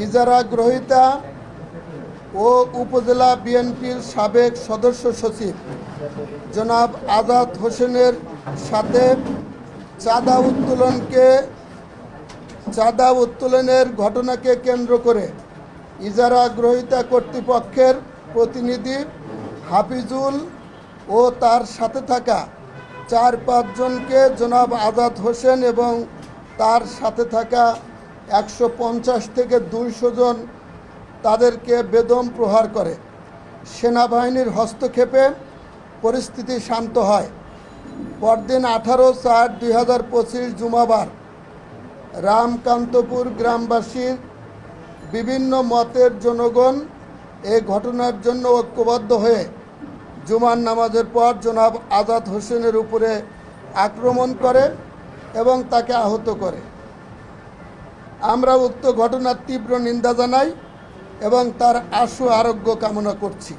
ইজারা গ্রহীতা ও উপজেলা বিএনপির সাবেক সদস্য সচিব জনাব আজাদ হোসেনের সাথে চাঁদা উত্তোলনকে চাঁদা উত্তোলনের ঘটনাকে কেন্দ্র করে ইজারা গ্রহীতা কর্তৃপক্ষের প্রতিনিধি হাফিজুল ও তার সাথে থাকা চার পাঁচজনকে জনাব আজাদ হোসেন এবং তার সাথে থাকা একশো পঞ্চাশ থেকে দুইশো জন তাদেরকে বেদম প্রহার করে। সেনাবাহিনীর হস্তক্ষেপে পরিস্থিতি শান্ত হয়। পরদিন আঠারো চার দুই হাজার পঁচিশ জুমাবার রামকান্তপুর গ্রামবাসীর বিভিন্ন মতের জনগণ এই ঘটনার জন্য ঐক্যবদ্ধ হয়ে জুমার নামাজের পর জনাব আজাদ হোসেনের উপরে আক্রমণ করে এবং তাকে আহত করে। আমরা উক্ত ঘটনার তীব্র নিন্দা জানাই এবং তার আশু আরোগ্য কামনা করছি।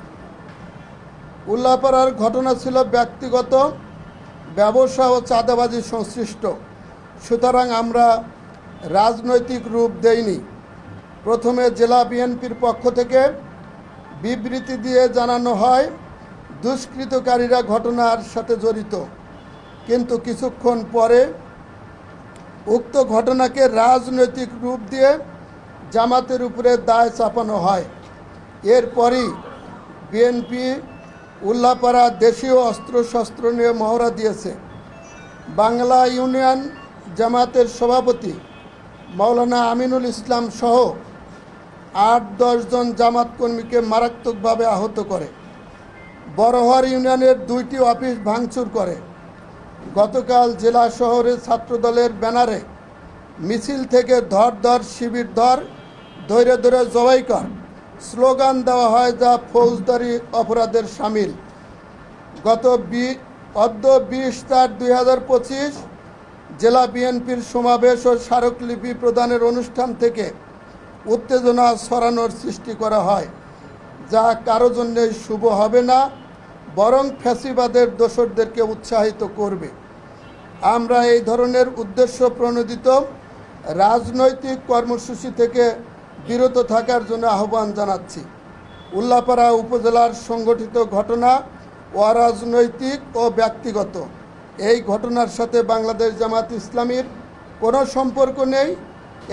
উল্লাপাড়ার ঘটনা ছিল ব্যক্তিগত, ব্যবসা ও চাঁদাবাজি সংশ্লিষ্ট। সুতরাং আমরা রাজনৈতিক রূপ দেইনি। প্রথমে জেলা বিএনপির পক্ষ থেকে বিবৃতি দিয়ে জানানো হয়, দুষ্কৃতকারীরা ঘটনার সাথে জড়িত। কিন্তু কিছুক্ষণ পরে উক্ত ঘটনাকে রাজনৈতিক রূপ দিয়ে জামাতের উপরে দায় চাপানো হয়। এরপরই বিএনপি উল্লাপাড়া দেশীয় অস্ত্রশস্ত্র নিয়ে মহড়া দিয়েছে। বাংলা ইউনিয়ন জামাতের সভাপতি মাওলানা আমিনুল ইসলাম সহ আট দশজন জামাত কর্মীকে মারাত্মকভাবে আহত করে। বড়হর ইউনিয়নের দুইটি অফিস ভাঙচুর করে। গতকাল জেলা শহরে ছাত্রদলের ব্যানারে মিছিল থেকে ধর ধর শিবির ধর ধৈরে ধরে জবাই কর। স্লোগান দেওয়া হয় যা ফৌজদারি অপরাধের সামিল। গত বি, অদ্য বিশ চার দুই জেলা বিএনপির সমাবেশ ও স্মারকলিপি প্রদানের অনুষ্ঠান থেকে উত্তেজনা ছড়ানোর সৃষ্টি করা হয়, যা কারও জন্যই শুভ হবে না। বরং ফ্যাসিবাদের দোসরদেরকে উৎসাহিত করবে। আমরা এই ধরনের উদ্দেশ্য প্রণোদিত রাজনৈতিক কর্মসূচি থেকে বিরত থাকার জন্য আহ্বান জানাচ্ছি। উল্লাপাড়া উপজেলার সংগঠিত ঘটনা অরাজনৈতিক ও ব্যক্তিগত। এই ঘটনার সাথে বাংলাদেশ জামাত ইসলামীর কোনো সম্পর্ক নেই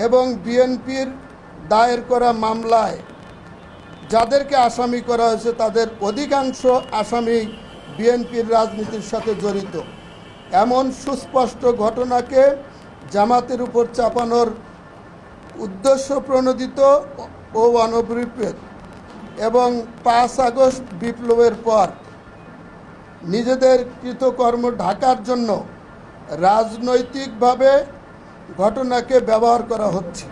এবং বিএনপির দায়ের করা মামলায় যাদেরকে আসামি করা হয়েছে তাদের অধিকাংশ আসামি বিএনপির রাজনীতির সাথে জড়িত। এমন সুস্পষ্ট ঘটনাকে জামাতের উপর চাপানোর উদ্দেশ্য প্রণোদিত ও অনভিপ্রেত এবং পাঁচ আগস্ট বিপ্লবের পর নিজেদের কৃতকর্ম ঢাকার জন্য রাজনৈতিকভাবে ঘটনাকে ব্যবহার করা হচ্ছে।